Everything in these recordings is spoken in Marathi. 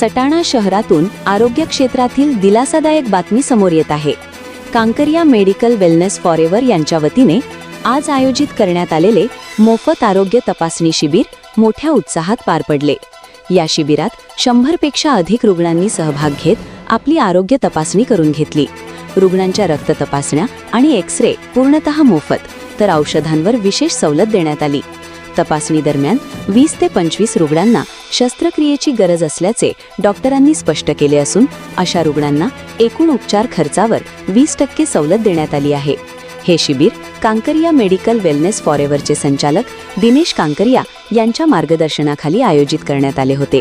सटाणा शहरातून आरोग्य क्षेत्रातील दिलासादायक बातमी समोर येत आहे. कांकरिया मेडिकल वेलनेस फॉरेवर यांच्या वतीने आज आयोजित करण्यात आलेले मोफत आरोग्य तपासणी शिबिर मोठ्या उत्साहात पार पडले. या शिबिरात शंभरपेक्षा अधिक रुग्णांनी सहभाग घेत आपली आरोग्य तपासणी करून घेतली. रुग्णांच्या रक्त तपासण्या आणि एक्स रे पूर्णतः मोफत तर औषधांवर विशेष सवलत देण्यात आली. तपासणी दरम्यान वीस ते पंचवीस रुग्णांना शस्त्रक्रियेची गरज असल्याचे डॉक्टरांनी स्पष्ट केले असून अशा रुग्णांना एकूण उपचार खर्चावर वीस टक्के सवलत देण्यात आली आहे. हे शिबिर कांकरिया मेडिकल वेलनेस फॉरेवरचे संचालक दिनेश कांकरिया यांच्या मार्गदर्शनाखाली आयोजित करण्यात आले होते.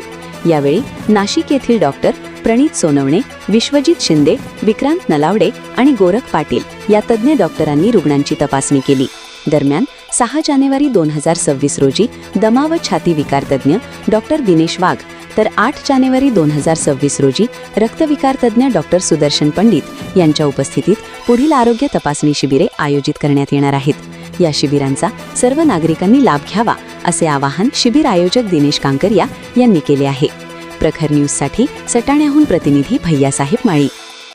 यावेळी नाशिक येथील डॉक्टर प्रणित सोनवणे विश्वजित शिंदे विक्रांत नलावडे आणि गोरख पाटील या तज्ज्ञ डॉक्टरांनी रुग्णांची तपासणी केली. दरम्यान सहा जानेवारी दोन हजार सव्वीस रोजी दमा व छाती विकारतज्ञ डॉक्टर दिनेश वाघ तर आठ जानेवारी दोन हजार सव्वीस रोजी रक्तविकारतज्ञ डॉक्टर सुदर्शन पंडित यांच्या उपस्थितीत पुढील आरोग्य तपासणी शिबिरे आयोजित करण्यात येणार आहेत. या शिबिरांचा सर्व नागरिकांनी लाभ घ्यावा असे आवाहन शिबिर आयोजक दिनेश कांकरिया यांनी केले आहे. प्रखर न्यूजसाठी सटाण्याहून प्रतिनिधी भैयासाहेब माळी.